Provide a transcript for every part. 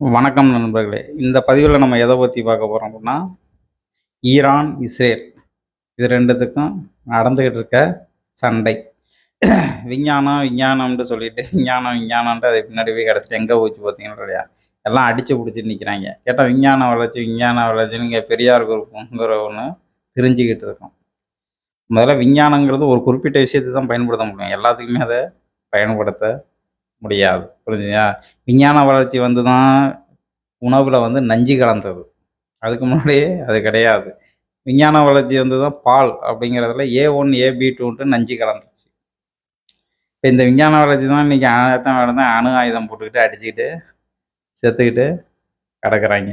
வணக்கம் நண்பர்களே. இந்த பதிவில் நம்ம எதை பற்றி பார்க்க போகிறோம் அப்படின்னா ஈரான் இஸ்ரேல். இது ரெண்டுத்துக்கும் நடந்துக்கிட்டு இருக்க சண்டை. விஞ்ஞானம் விஞ்ஞானம்னு சொல்லிட்டு விஞ்ஞானம் விஞ்ஞானம்ன்ட்டு அது பின்னாடி போய் கிடச்சிட்டு எங்கே போச்சு பார்த்தீங்கன்னா இல்லையா? எல்லாம் அடித்து பிடிச்சிட்டு நிற்கிறாங்க கேட்டால் விஞ்ஞான வளர்ச்சி விஞ்ஞான வளர்ச்சின்னு இங்கே பெரியார் குரூப்புங்கிற ஒன்று தெரிஞ்சுக்கிட்டு இருக்கோம். முதல்ல விஞ்ஞானங்கிறது ஒரு குறிப்பிட்ட விஷயத்தை தான் பயன்படுத்த முடியும். எல்லாத்துக்குமே அதை பயன்படுத்த முடியாது. புரிஞ்சுங்களா விஞ்ஞான வளர்ச்சி வந்து தான் உணவில் வந்து நஞ்சு கலந்தது. அதுக்கு முன்னாடியே அது கிடையாது. விஞ்ஞான வளர்ச்சி வந்து தான் பால் அப்படிங்கிறதுல ஏ ஒன் ஏ பி டூன்ட்டு நஞ்சு கலந்துச்சு. இப்போ இந்த விஞ்ஞான வளர்ச்சி தான் இன்றைக்கி ஆயுதம் நடந்த அணு ஆயுதம் போட்டுக்கிட்டு அடிச்சுக்கிட்டு செத்துக்கிட்டு கிடக்குறாங்க.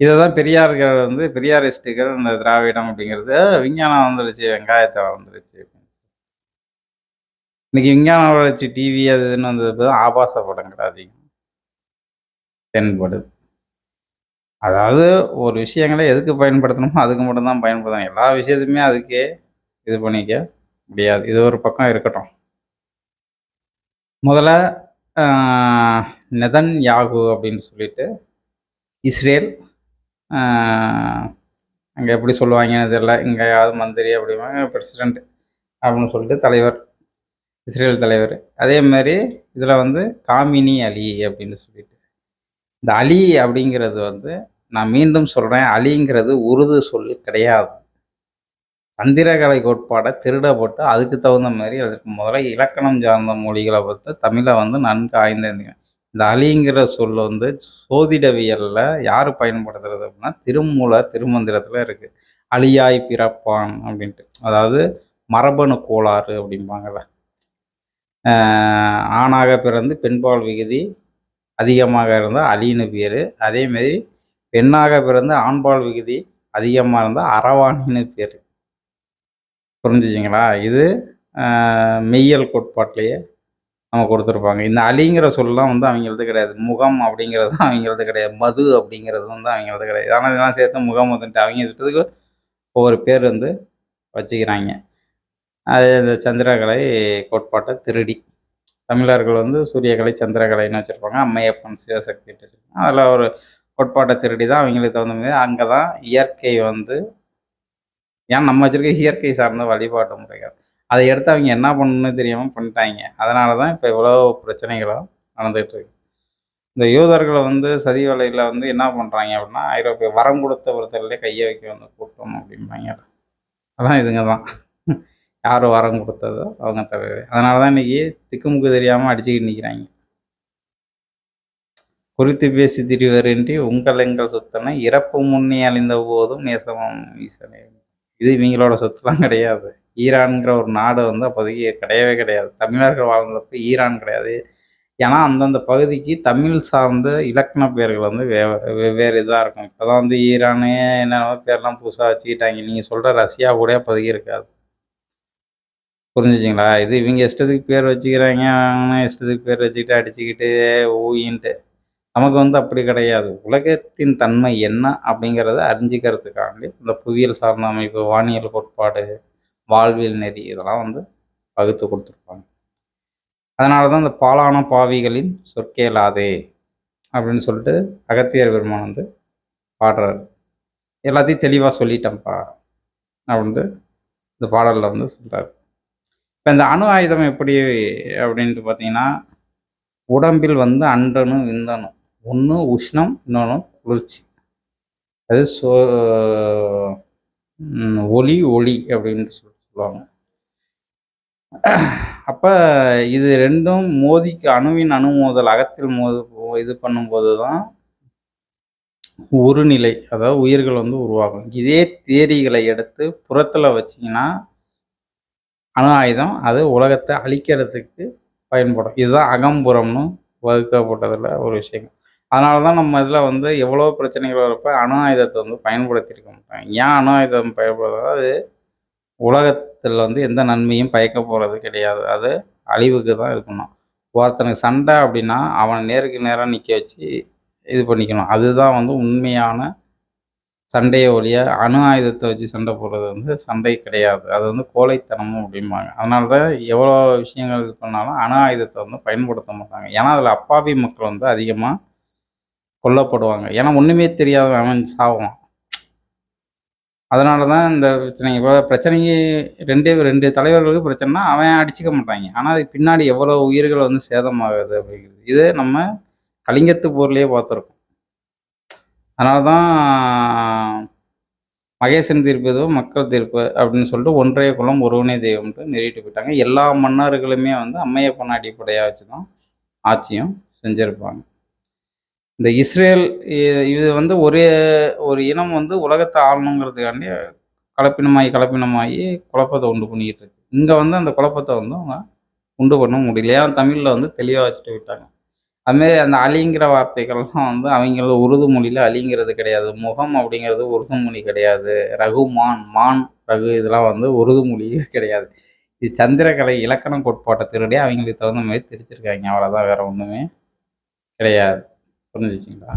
இதை தான் பெரியார்கள் வந்து பெரியாரிஸ்ட்டுகள் இந்த திராவிடம் அப்படிங்கிறது விஞ்ஞானம் வந்துருச்சு வெங்காயத்தை வந்துருச்சு. இன்னைக்கு விஞ்ஞான வளர்ச்சி டிவி அது இதுன்னு வந்தது தான் ஆபாச படங்கள் அதிகம். தென்படுது அதாவது ஒரு விஷயங்களை எதுக்கு பயன்படுத்தணுமோ அதுக்கு மட்டும்தான் பயன்படுத்தணும். எல்லா விஷயத்தையுமே அதுக்கே இது பண்ணிக்க முடியாது. இது ஒரு பக்கம் இருக்கட்டும். முதல்ல நெதன் யாகு அப்படின்னு சொல்லிட்டு இஸ்ரேல் அங்கே எப்படி சொல்லுவாங்கன்னு தெரியல. இங்கே யாவது மந்திரி அப்படிவாங்க பிரசிடெண்ட் அப்படின்னு சொல்லிட்டு தலைவர் இஸ்ரேல் தலைவர். அதே மாதிரி இதில் வந்து காமினி அலி அப்படின்னு சொல்லிட்டு. இந்த அலி அப்படிங்கிறது வந்து நான் மீண்டும் சொல்கிறேன் அலிங்கிறது உருது சொல் கிடையாது. சந்திரகலை கோட்பாடை திருட போட்டு அதுக்கு தகுந்த மாதிரி அதுக்கு முதல்ல இலக்கணம் சார்ந்த மொழிகளை பார்த்து தமிழை வந்து நன்கு ஆய்ந்திருந்தீங்க இந்த அலிங்கிற சொல் வந்து சோதிடவியலில் யார் பயன்படுத்துறது அப்படின்னா திருமூல திருமந்திரத்தில் இருக்குது அழியாய் பிறப்பான் அப்படின்ட்டு. அதாவது மரபணு கோளாறு அப்படிம்பாங்கள்ல ஆணாக பிறந்து பெண்பால் விகுதி அதிகமாக இருந்தால் அலின்னு பேர். அதேமாரி பெண்ணாக பிறந்து ஆண்பால் விகுதி அதிகமாக இருந்தால் அரவாணின்னு பேர். புரிஞ்சுச்சிங்களா இது மெய்யல் கோட்பாட்டிலேயே நம்ம கொடுத்துருப்பாங்க. இந்த அலிங்கிற சொல்லலாம் வந்து அவங்களது கிடையாது. முகம் அப்படிங்கிறது தான் அவங்களது கிடையாது. மது அப்படிங்கிறது வந்து அவங்களது கிடையாது. ஆனால் இதெல்லாம் சேர்த்து முகம் வந்துட்டு அவங்க இருக்கிறதுக்கு ஒவ்வொரு பேர் வந்து வச்சுக்கிறாங்க. அது இந்த சந்திரகலை கோட்பாட்டை திருடி. தமிழர்கள் வந்து சூரியகலை சந்திரகலைன்னு வச்சுருப்பாங்க. அம்மையப்பன் சிவசக்தி வச்சுருப்பாங்க. அதில் ஒரு கோட்பாட்டை திருடி தான் அவங்களுக்கு தகுந்த மாதிரி அங்கே தான் இயற்கை வந்து ஏன் நம்ம வச்சுருக்க இயற்கை சார்ந்த வழிபாட்டு முறைகள். அதை எடுத்து அவங்க என்ன பண்ணணும்னு தெரியாமல் பண்ணிட்டாங்க. அதனால தான் இப்போ இவ்வளோ பிரச்சனைகளும் நடந்துகிட்டு இருக்கு. இந்த யூதர்களை வந்து சதி வலையில் வந்து என்ன பண்ணுறாங்க அப்படின்னா ஐரோப்பிய வரம் கொடுத்த ஒருத்தர்லேயே கையை வைக்க வந்து கூட்டம் அப்படிம்பாங்க. அதான் இதுங்க தான் யார் வரம் கொடுத்ததோ அவங்க தலைவர் அதனால தான் இன்றைக்கி திக்குமுக்கு தெரியாமல் அடிச்சுக்கிட்டு நிற்கிறாங்க குறித்து பேசி திரிவரின்றி உங்கள் எங்கள் சொத்தனை இறப்பு முன்னே அழிந்த போதும் நேசமம் ஈசனே இது இவங்களோட சொத்துலாம் கிடையாது. ஈரான்கிற ஒரு நாடு வந்து அப்போதைக்கு கிடையவே கிடையாது. தமிழர்கள் வாழ்ந்தப்போ ஈரான் கிடையாது. ஏன்னா அந்தந்த பகுதிக்கு தமிழ் சார்ந்த இலக்கண பேர்கள் வந்து வே வெவ்வேறு இதாக இருக்கும். இப்போ தான் வந்து ஈரானே என்னென்ன பேர்லாம் புதுசாக வச்சுக்கிட்டாங்க. நீங்கள் சொல்கிற ரஷ்யா கூட அப்போதைக்கு இருக்காது. புரிஞ்சுச்சிங்களா? இது இவங்க இஷ்டத்துக்கு பேர் வச்சுக்கிறாங்க இஷ்டத்துக்கு பேர் வச்சுக்கிட்டு அடிச்சுக்கிட்டு ஊயின்ட்டு நமக்கு வந்து அப்படி கிடையாது. உலகத்தின் தன்மை என்ன அப்படிங்கிறத அறிஞ்சிக்கிறதுக்காண்டி இந்த புவியியல் சார்ந்த அமைப்பு வானியல் கோட்பாடு வாழ்வியல் நெறி இதெல்லாம் வந்து வகுத்து கொடுத்துருப்பாங்க. அதனால தான் இந்த பாலான பாவிகளின் சொற்கேலாதே அப்படின்னு சொல்லிட்டு அகத்தியர் பெருமான் வந்து பாடுறாரு. எல்லாத்தையும் தெளிவாக சொல்லிட்டேன்ப்பா அப்படின்ட்டு இந்த பாடலில் வந்து சொல்கிறாரு இப்போ இந்த அணு ஆயுதம் எப்படி அப்படின்ட்டு பார்த்தீங்கன்னா உடம்பில் வந்து அண்டனும் விந்தனும். ஒன்று உஷ்ணம் இன்னொன்று குளிர்ச்சி. அது சோ ஒளி ஒளி அப்படின்ட்டு சொல்லி சொல்லுவாங்க. அப்போ இது ரெண்டும் மோதிக்கு அணுவின் அணு மோதல் அகத்தில் மோது இது பண்ணும்போது தான் ஒரு நிலை அதாவது உயிர்கள் வந்து உருவாகும். இதே தேரிகளை எடுத்து புறத்தில் வச்சிங்கன்னா அணு ஆயுதம் அது உலகத்தை அழிக்கிறதுக்கு பயன்படும். இதுதான் அகம்புறம்னு வகுக்கப்பட்டதில் ஒரு விஷயம். அதனால தான் நம்ம இதில் வந்து எவ்வளோ பிரச்சனைகள் வரப்போ அணு ஆயுதத்தை வந்து பயன்படுத்தியிருக்க மாட்டாங்க. ஏன் அணு ஆயுதம் பயன்படுறது அது உலகத்தில் வந்து எந்த நன்மையும் பயக்க போகிறது கிடையாது. அது அழிவுக்கு தான் இருக்கணும் ஒருத்தனுக்கு சண்டை அப்படின்னா அவனை நேருக்கு நேராக நிற்க வச்சு இது பண்ணிக்கணும். அதுதான் வந்து உண்மையான சண்டையை ஒழிய அணு ஆயுதத்தை வச்சு சண்டை போடுறது வந்து சண்டை கிடையாது. அது வந்து கோழைத்தனமும் அப்படிம்பாங்க. அதனால தான் எவ்வளோ விஷயங்கள் இது பண்ணாலும் அணு ஆயுதத்தை வந்து பயன்படுத்த மாட்டாங்க. ஏன்னா அதில் அப்பாவி மக்கள் வந்து அதிகமாக கொல்லப்படுவாங்க. ஏன்னா ஒன்றுமே தெரியாத அவன் சாவான். அதனால தான் இந்த பிரச்சனை இப்போ பிரச்சனைக்கு ரெண்டே ரெண்டு தலைவர்களுக்கு பிரச்சனைனா அவன் அடிச்சுக்க மாட்டாங்க. ஆனால் அதுக்கு பின்னாடி எவ்வளோ உயிர்கள் வந்து சேதமாகுது அப்படிங்கிறது. இது நம்ம கலிங்கத்து போர்லேயே பார்த்துருக்கோம். அதனால தான் மகேசன் தீர்ப்பு ஏதோ மக்கள் தீர்ப்பு அப்படின்னு சொல்லிட்டு ஒன்றைய குலம் ஒருவனே தெய்வம்ட்டு நிறுவிட்டு போயிட்டாங்க. எல்லா மன்னர்களுமே வந்து அம்மையப்பன் அடிப்படையாக வச்சு தான் ஆட்சியும் செஞ்சுருப்பாங்க. இந்த இஸ்ரேல் இது வந்து ஒரே ஒரு இனம் வந்து உலகத்தை ஆளணுங்கிறதுக்காண்டி கலப்பினமாகி கலப்பினமாகி குழப்பத்தை உண்டு பண்ணிக்கிட்டு இருக்கு. இங்கே வந்து அந்த குழப்பத்தை வந்து அவங்க உண்டு பண்ண முடியல. ஏன்? தமிழில் வந்து தெளிவாக வச்சுட்டு விட்டாங்க. அதுமாரி அந்த அலிங்கிற வார்த்தைகள்லாம் வந்து அவங்கள உருது மொழியில் அலிங்கிறது கிடையாது. முகம் அப்படிங்கிறது உருது மொழி கிடையாது. ரகுமான் மான் ரகு இதெல்லாம் வந்து உருது மொழி கிடையாது. இது சந்திரகலை இலக்கண கோட்பாட்டை திருடி அவங்களுக்கு தகுந்த மாதிரி திரிச்சிருக்காங்க அவ்வளோதான் வேற ஒன்றுமே கிடையாது. புரிஞ்சுச்சிங்களா